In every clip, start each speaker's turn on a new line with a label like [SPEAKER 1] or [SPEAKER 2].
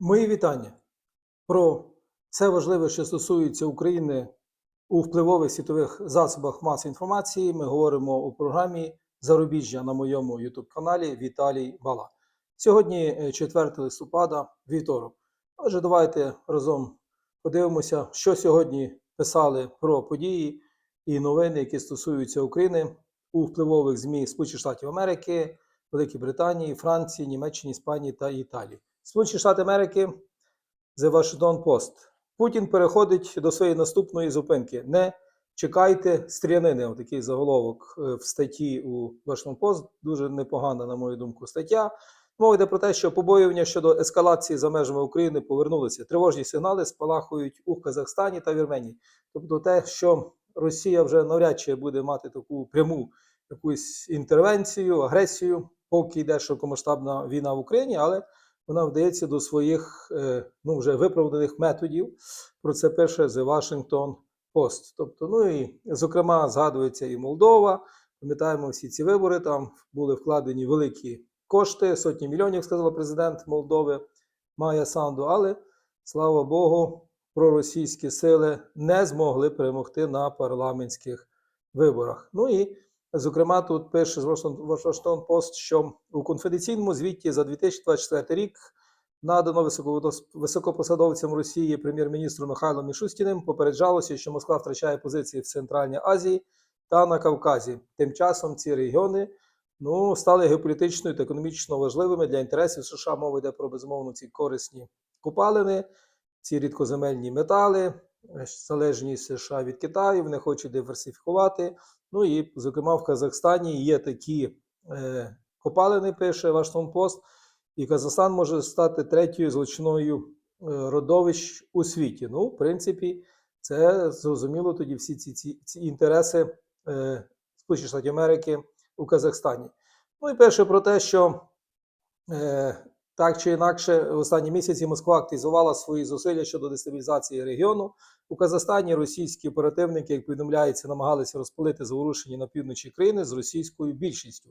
[SPEAKER 1] Мої вітання про все важливе, що стосується України у впливових світових засобах масової інформації. Ми говоримо у програмі Зарубіжжя на моєму youtube каналі Віталій Бала. Сьогодні е, 4 листопада, вівторок. Отже, давайте разом подивимося, що сьогодні писали про події і новини, які стосуються України у впливових ЗМІ Сполучених Штатів Америки, Великій Британії, Франції, Німеччині, Іспанії та Італії. Сполучені Штати Америки, The Washington Post. Путін переходить до своєї наступної зупинки. Не чекайте стрілянини. Такий заголовок е, в статті у Washington Post. Дуже непогана, на мою думку, стаття. Мова йде про те, що побоювання щодо ескалації за межами України повернулися. Тривожні сигнали спалахують у Казахстані та Вірменії. Тобто, те, що Росія вже навряд чи буде мати таку пряму якусь інтервенцію, агресію, поки йде широкомасштабна війна в Україні, але вона вдається до своїх е, ну, вже виправданих методів. Про це пише The Washington Post. Тобто, ну і зокрема, згадується і Молдова. Пам'ятаємо всі ці вибори. Там були вкладені великі кошти, сотні мільйонів, сказала президент Молдови Майя Санду. Але слава Богу, проросійські сили не змогли перемогти на парламентських виборах. Ну і Зокрема, тут пише Washington Post, що у конфіденційному звіті за 2024 рік надано високо- високопосадовцям Росії прем'єр-міністру Михайлом Мішустіним попереджалося, що Москва втрачає позиції в Центральній Азії та на Кавказі. Тим часом ці регіони ну, стали геополітично та економічно важливими для інтересів США. Мова йде про безумовно ці корисні купалини, ці рідкоземельні метали, залежність США від Китаю. Вони хочуть диверсифікувати. Ну і, зокрема, в Казахстані є такі е, копалини, пише Вашингтон Пост, і Казахстан може стати третьою злочинною е, родовищ у світі. Ну, в принципі, це зрозуміло тоді всі ці, ці, ці інтереси е, Сполучених Штатів Америки у Казахстані. Ну і перше про те, що е, так чи інакше, в останні місяці Москва активізувала свої зусилля щодо дестабілізації регіону. У Казахстані російські оперативники, як повідомляється, намагалися розпалити заворушення на півночі країни з російською більшістю.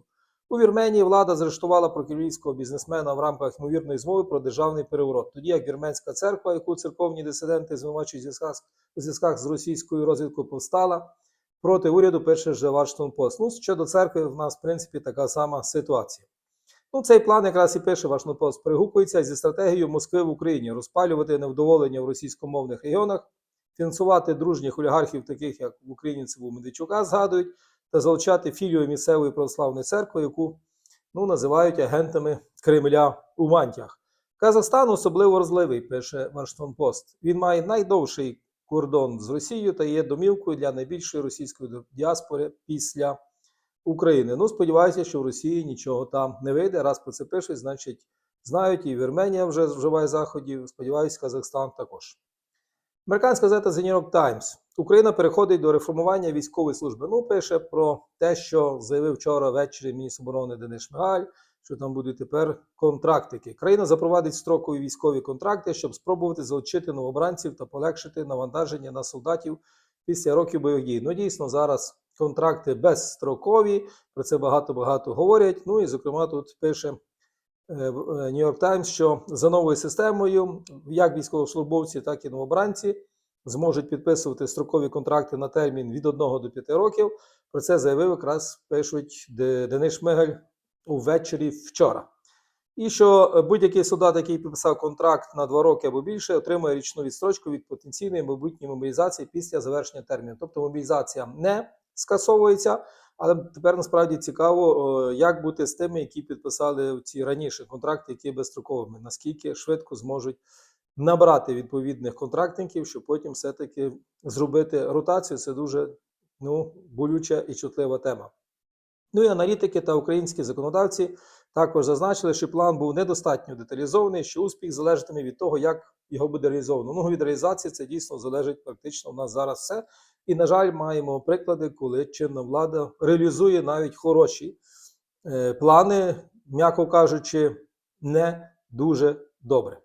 [SPEAKER 1] У Вірменії влада заарештувала прокремлівського бізнесмена в рамках ймовірної змови про державний переворот. Тоді як вірменська церква, яку церковні дисиденти звинувачують зв'язках, у зв'язках з російською розвідкою, повстала проти уряду, пише вже Вашингтон Пост. Ну, щодо церкви, в нас, в принципі, така сама ситуація. Ну, цей план якраз і пише Вашингтон Пост, перегукується зі стратегією Москви в Україні розпалювати невдоволення в російськомовних регіонах, фінансувати дружніх олігархів, таких як в Україні це був Медведчука, згадують, та залучати філію місцевої православної церкви, яку ну, називають агентами Кремля у мантіях. Казахстан особливо розливий, пише Вашингтон Пост. Він має найдовший кордон з Росією та є домівкою для найбільшої російської діаспори після України. Ну, сподіваюся, що в Росії нічого там не вийде. Раз про це пишуть, значить, знають, і Вірменія вже вживає заходів. Сподіваюся, Казахстан також. Американська газета The New York Times. Україна переходить до реформування військової служби. Ну, пише про те, що заявив вчора ввечері міністр оборони Денис Шмигаль, що там будуть тепер контрактики. Країна запровадить строкові військові контракти, щоб спробувати залучити новобранців та полегшити навантаження на солдатів після років бойових дій. Ну, дійсно, зараз контракти безстрокові, про це багато-багато говорять. Ну і, зокрема, тут пише New York Times, що за новою системою, як військовослужбовці, так і новобранці зможуть підписувати строкові контракти на термін від 1 до 5 років. Про це заявив якраз пишуть Денис Шмигаль увечері вчора. І що будь-який солдат, який підписав контракт на 2 роки або більше, отримує річну відстрочку від потенційної майбутньої мобілізації після завершення терміну. Тобто мобілізація не скасовується. Але тепер насправді цікаво, як бути з тими, які підписали ці раніше контракти, які безстроковими, наскільки швидко зможуть набрати відповідних контрактників, щоб потім все-таки зробити ротацію. Це дуже ну, болюча і чутлива тема. Ну і аналітики та українські законодавці також зазначили, що план був недостатньо деталізований, що успіх залежатиме від того, як його буде реалізовано. Ну, від реалізації це дійсно залежить практично у нас зараз все. І, на жаль, маємо приклади, коли чинна влада реалізує навіть хороші е, плани, м'яко кажучи, не дуже добре.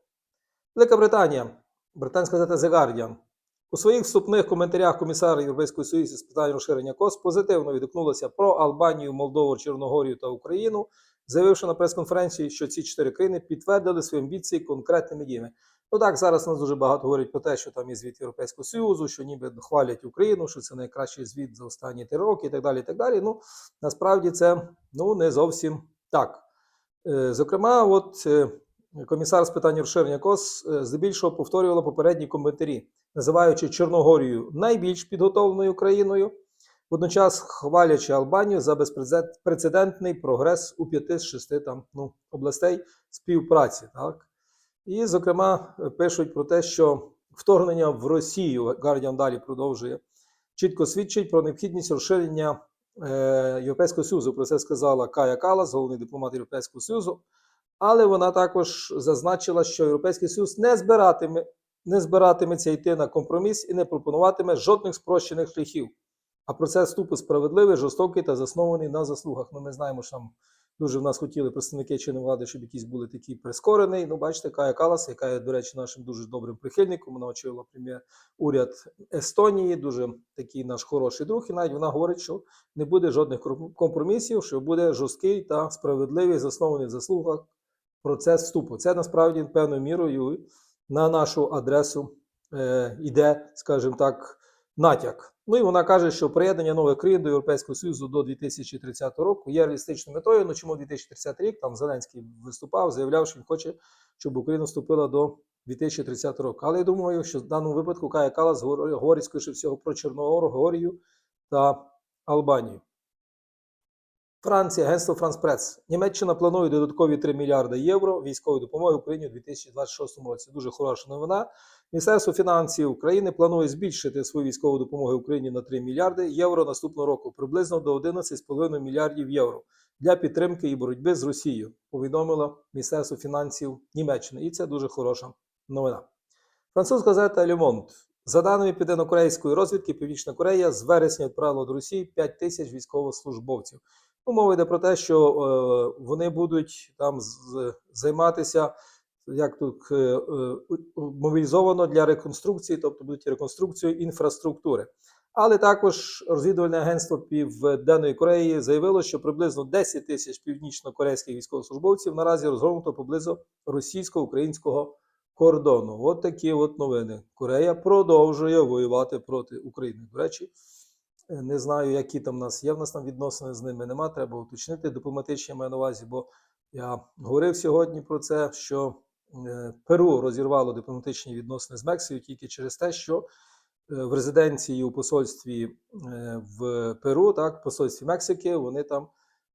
[SPEAKER 1] Велика Британія, британська газета The Guardian, у своїх вступних коментарях комісар Європейського Союзу з питань розширення КОС позитивно відгукнулася про Албанію, Молдову, Чорногорію та Україну, заявивши на прес-конференції, що ці чотири країни підтвердили свої амбіції конкретними діями. Ну так, зараз нас дуже багато говорять про те, що там є звіт Європейського Союзу, що ніби хвалять Україну, що це найкращий звіт за останні три роки і так далі. І так далі. Ну насправді це ну не зовсім так. Е, Зокрема, от е, комісар з питань розширення КОС е, здебільшого повторювала попередні коментарі, називаючи Чорногорію найбільш підготовленою країною, водночас хвалячи Албанію за безпрецедентний прогрес у п'яти з шести там ну, областей співпраці. Так? І, зокрема, пишуть про те, що вторгнення в Росію Guardian далі продовжує чітко свідчить про необхідність розширення е, Європейського Союзу. Про це сказала Кая Калас, головний дипломат Європейського Союзу. Але вона також зазначила, що Європейський Союз не збиратиме, не збиратиметься йти на компроміс і не пропонуватиме жодних спрощених шляхів. А процес вступу справедливий, жорстокий та заснований на заслугах. Ну, ми знаємо, що там дуже в нас хотіли представники чинної влади, щоб якісь були такі прискорені. Ну, бачите, Кая Калас, яка є, до речі, нашим дуже добрим прихильником. Вона очолила прем'єр уряд Естонії, дуже такий наш хороший друг. І навіть вона говорить, що не буде жодних компромісів, що буде жорсткий та справедливий, заснований в заслугах процес вступу. Це насправді певною мірою на нашу адресу е, йде, скажімо так, натяк. Ну і вона каже, що приєднання нових країн до Європейського Союзу до 2030 року є реалістичною метою. Ну чому 2030 рік там Зеленський виступав, заявляв, що він хоче, щоб Україна вступила до 2030 року. Але я думаю, що в даному випадку Кая Калас говорить скоріше всього про Чорногорію та Албанію. Франція, агентство Франс Прес. Німеччина планує додаткові 3 мільярди євро військової допомоги Україні у 2026 році. Дуже хороша новина. Міністерство фінансів України планує збільшити свою військову допомогу Україні на 3 мільярди євро наступного року, приблизно до 11,5 мільярдів євро для підтримки і боротьби з Росією. Повідомило Міністерство фінансів Німеччини. І це дуже хороша новина. Французька газета Le. За даними південно-корейської розвідки, Північна Корея з вересня відправила до Росії 5 тисяч військовослужбовців. Ну, мова йде про те, що е, вони будуть там з, займатися як тут е, е, мобілізовано для реконструкції, тобто будуть реконструкцією інфраструктури. Але також розвідувальне агентство Південної Кореї заявило, що приблизно 10 тисяч північно-корейських військовослужбовців наразі розгорнуто поблизу російсько-українського кордону. От такі от новини. Корея продовжує воювати проти України. До речі, не знаю, які там в нас є. В нас там відносини з ними нема. Треба уточнити дипломатичні маю на увазі, бо я говорив сьогодні про це, що е, Перу розірвало дипломатичні відносини з Мексикою тільки через те, що е, в резиденції у посольстві е, в Перу, так, посольстві Мексики, вони там,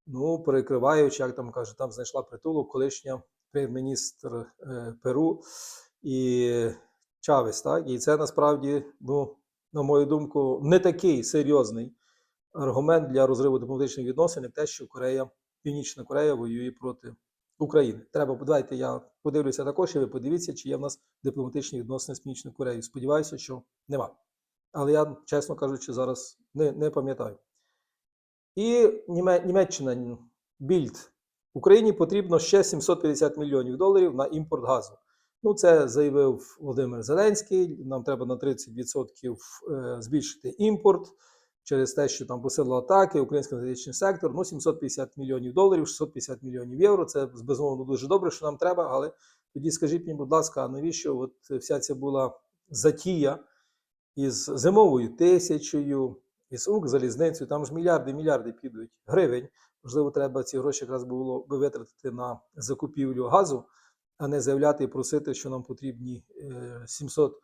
[SPEAKER 1] ну, перекриваючи, як там кажуть, там знайшла притулок колишня прем'єр-міністр Перу і Чавес. Так, і це насправді, ну на мою думку, не такий серйозний аргумент для розриву дипломатичних відносин, як те, що Корея, Північна Корея воює проти України. Треба давайте я подивлюся також, і ви подивіться, чи є в нас дипломатичні відносини з Північною Кореєю. Сподіваюся, що нема. Але я, чесно кажучи, зараз не, не пам'ятаю. І Німеччина Більд. Україні потрібно ще 750 мільйонів доларів на імпорт газу. Ну, це заявив Володимир Зеленський. Нам треба на 30% е, збільшити імпорт через те, що там посилила атаки, український енергетичний сектор, ну 750 мільйонів доларів, 650 мільйонів євро. Це безумовно дуже добре, що нам треба. Але тоді скажіть мені, будь ласка, а навіщо от вся ця була затія із зимовою тисячею, із УК, залізницею? Там ж мільярди, мільярди підуть гривень. Можливо, треба ці гроші якраз було би витратити на закупівлю газу, а не заявляти і просити, що нам потрібні е, 700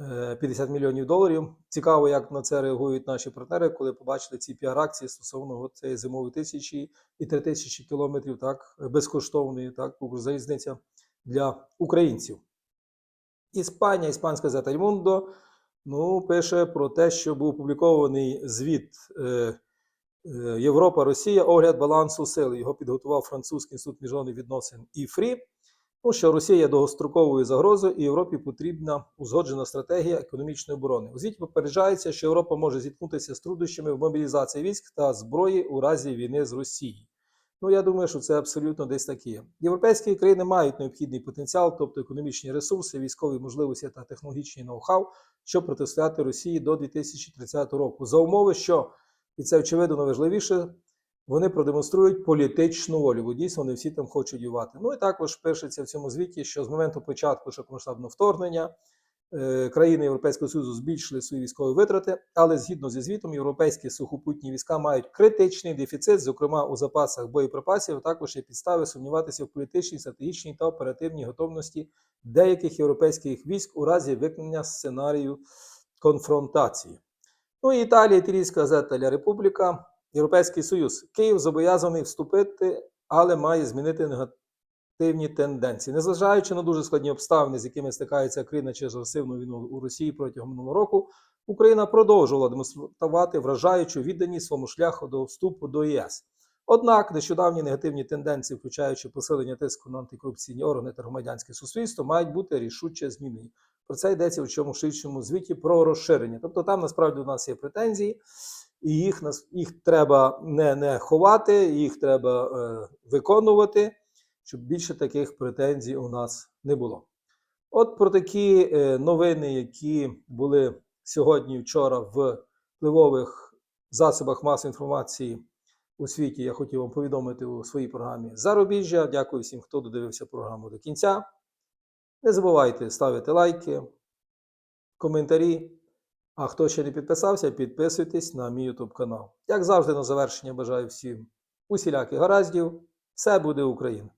[SPEAKER 1] Е, 50 мільйонів доларів. Цікаво, як на це реагують наші партнери, коли побачили ці піар-акції стосовно цієї зимової тисячі і три тисячі кілометрів так безкоштовної, так залізниця для українців. Іспанія, іспанська газета ну, пише про те, що був опублікований звіт е, е Європа, Росія, огляд балансу сил. Його підготував Французький інститут міжнародних відносин ІФРІ. Ну, що Росія довгостроковою загрозою, і Європі потрібна узгоджена стратегія економічної оборони. У звіті попереджається, що Європа може зіткнутися з труднощами в мобілізації військ та зброї у разі війни з Росією. Ну, я думаю, що це абсолютно десь таке. Європейські країни мають необхідний потенціал, тобто економічні ресурси, військові можливості та технологічний ноу-хау, щоб протистояти Росії до 2030 року. За умови, що і це очевидно важливіше, вони продемонструють політичну волю, бо дійсно вони всі там хочуть воювати. Ну і також пишеться в цьому звіті, що з моменту початку широкомасштабного вторгнення е, країни Європейського Союзу збільшили свої військові витрати, але згідно зі звітом, європейські сухопутні війська мають критичний дефіцит, зокрема у запасах боєприпасів. а Також є підстави сумніватися в політичній, стратегічній та оперативній готовності деяких європейських військ у разі виконання сценарію конфронтації. Ну і Італія, італійська газета Ля Републіка, Європейський Союз. Київ зобов'язаний вступити, але має змінити негативні тенденції. Незважаючи на дуже складні обставини, з якими стикається країна через агресивну війну у Росії протягом минулого року, Україна продовжувала демонструвати вражаючу відданість своєму шляху до вступу до ЄС. Однак нещодавні негативні тенденції, включаючи посилення тиску на антикорупційні органи та громадянське суспільство, мають бути рішуче змінені. Про це йдеться в чому ширшому звіті про розширення. Тобто там насправді у нас є претензії, і їх, їх треба не, не ховати, їх треба е, виконувати, щоб більше таких претензій у нас не було. От про такі е, новини, які були сьогодні, вчора в впливових засобах масової інформації у світі, я хотів вам повідомити у своїй програмі Зарубіжжя. Дякую всім, хто додивився програму до кінця. Не забувайте ставити лайки, коментарі. А хто ще не підписався, підписуйтесь на мій YouTube канал. Як завжди, на завершення бажаю всім усіляких гараздів. Все буде Україна!